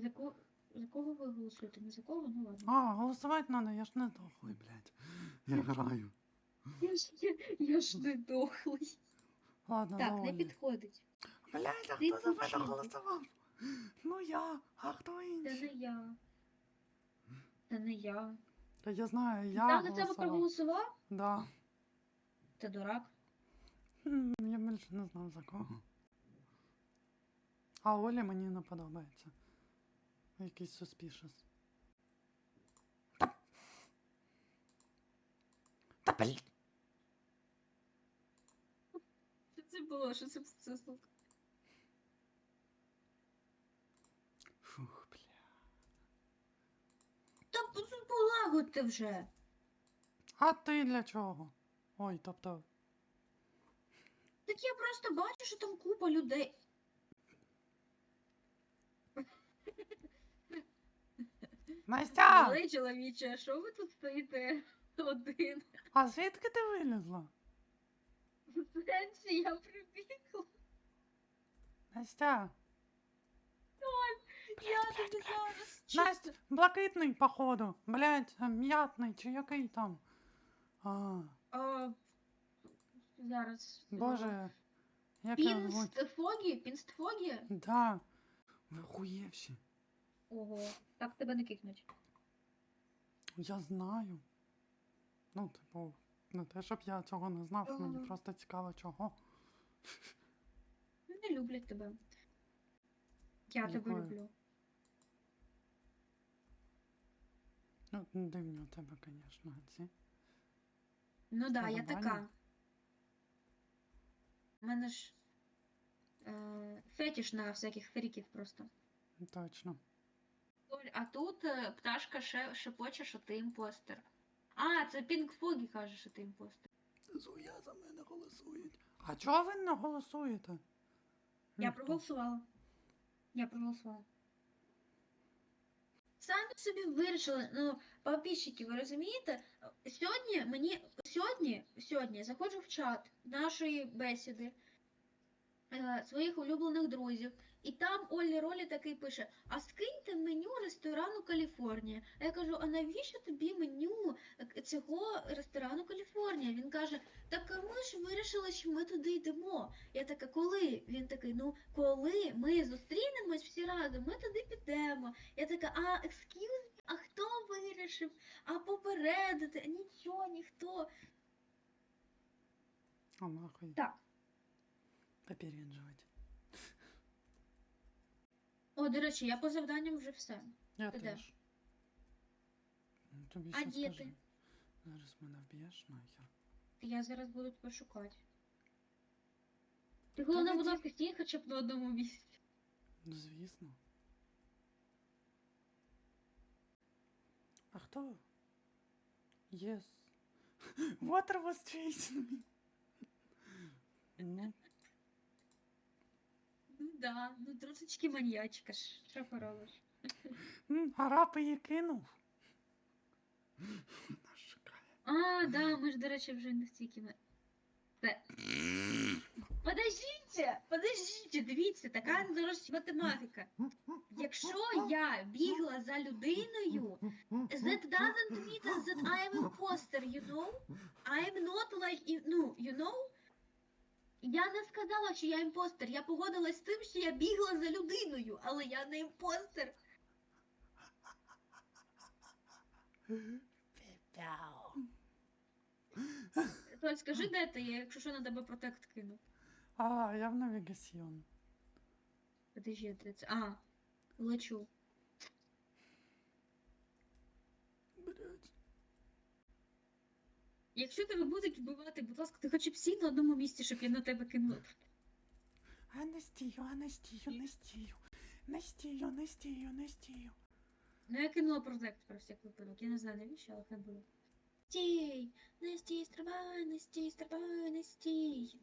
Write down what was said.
За кого, за кого ви голосуєте? Не за кого? Ну ладно. А, голосувати надо, я ж не дохлий, блядь. Я граю. Я ж, я, я ж не дохлий. Ладно, Так, не доволі. підходить. Блядь, а Ти хто за мене голосував? Ну я, а хто Це інший? не я. Це не я. Та я знаю, я Та за тебе голосував. проголосував? Да. Ти дурак. М, Я більше не знаю за кого. А Олі мені не подобається. Якийсь suspicious. Та... Блядь. Що це було? Що це це звук? Фух, бля. Та по- полагодьте вже. А ти для чого? Ой, тобто. Так я просто бачу, що там купа людей. Настя! Малий чоловіче, а що ви тут стоїте один? А звідки ти вилізла? Сенсі я прибігла. Настя! Я тобі зараз. Настя, блакитний, походу. Блять, м'ятний чи який там. А, А, зараз. боже. Як його звуть? Пінстфогі? Пінстфогі? Да. Ви. Ого, так тебе не кикнуть. Я знаю. Ну, типу, не те, щоб я цього не знав, мені просто цікаво чого. Не люблять тебе. Я тебе люблю. Ну, дивні у тебе, звісно, ці. Ну да, я Нормально. така. У мене ж е, фетиш на всяких фріків просто. Точно. А тут е, пташка ще шепоче, що ти імпостер. А, це Пінк Фогі каже, що ти імпостер. Зуя за мене голосують. А чого ви не голосуєте? Я проголосувала. Я проголосувала. Самі собі вирішили, ну, подписчики, ви розумієте? Сьогодні мені сьогодні, сьогодні заходжу в чат нашої бесіди своїх улюблених друзів, і там Олі Ролі такий пише: А скиньте меню ресторану Каліфорнія. А я кажу, а навіщо тобі меню е, цього ресторану Каліфорнія? Він каже, так а ми ж вирішили, що ми туди йдемо. Я така, коли? Він такий, ну коли ми зустрінемось всі разом, ми туди підемо. Я така, а excuse me, а хто вирішив? А попередити? Нічого, ніхто. А нахуй. Попереджувати. О, до речі, я по завданням вже все. Я Ти де? теж. Ну, Тобі А діти? скажи? Зараз мене вб'єш нахер. Я зараз буду тебе шукати. Ти головне, Та будь ласка, стій хоча б на одному місці. Ну, звісно. А хто? Yes. Water was chasing me. Ну да, ну трошечки маньячка ж. Що поробиш? м, а її кинув. Шукає. А, да, ми ж, до речі, вже не стільки. ми- Це. Подождіть, подождіть, дивіться, така зараз математика. Якщо я бігла за людиною, that doesn't mean that I am imposter, you know? I'm not like, i- ну, you know? Я не сказала, що я імпостер. Я погодилась з тим, що я бігла за людиною, але я не імпостер. Толь, скажи, де ти є, якщо що на тебе протект кину. А, я в навігаціон. Подожди, де це. А, лечу. Блять. Якщо тебе будуть вбивати, будь ласка, ти хоча б сій на одному місці, щоб я на тебе кинула. А не стію, а не стію, не стію. Не стію, не стію, не стію. Ну, я кинула прозект про всяк випадок. Я не знаю, навіщо, але хай було. Стій! Не стій, стривай, не стій, стрибай, не стій.